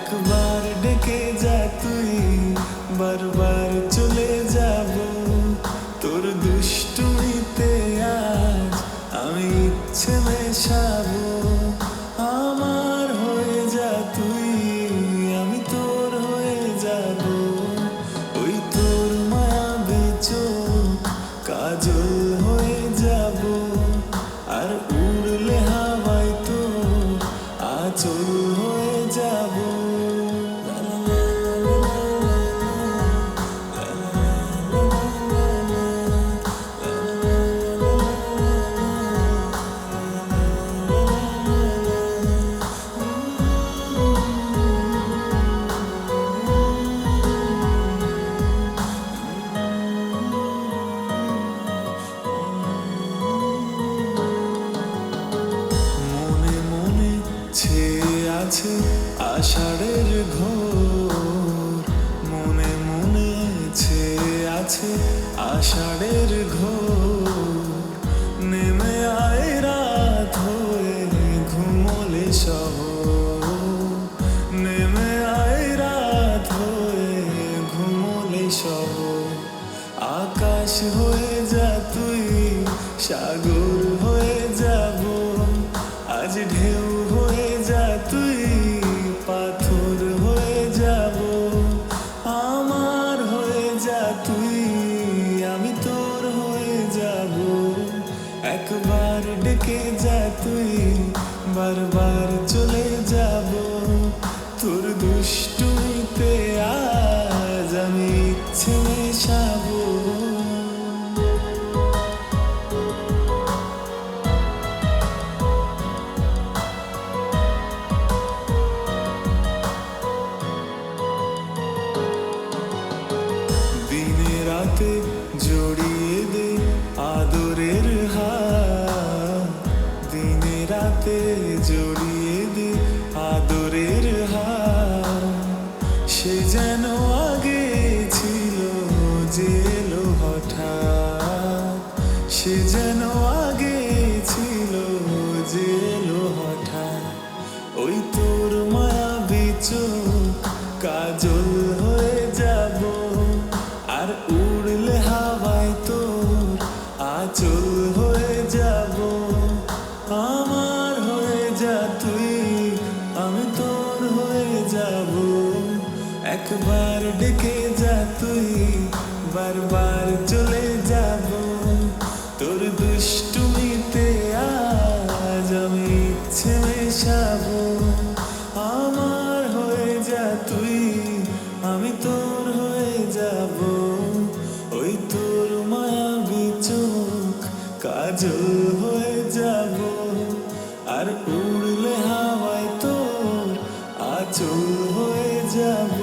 একবার ডেকে যা তুই বারবার চলে যাব। আছে আষাঢ়ের ঘোর। মনে মনে আছে আষাঢ়ের ঘোর। নেমে আয় রাত হয়ে ঘুমলে সহ নেমে আয় রাত হয়ে ঘুমলে শহর। আকাশ হয়ে যা তুই, সাগর একবার ডেকে যা তুই বারবার চলে যাব। যে এলো হঠাৎ, ওই তোর মায়া বিচো, কাজল হয়ে যাব, আর উড়লে হাওয়ায় তোর আচল হয়ে যাব। আমার হয়ে যা তুই, আমি তোর হয়ে যাব। একবার ডেকে যা তুই, বারবার চলে যাব। তোর দুষ্টুমিতে কাজল হয়ে যাব। আর উড়লে হাওয়ায় তো আচল হয়ে যাব।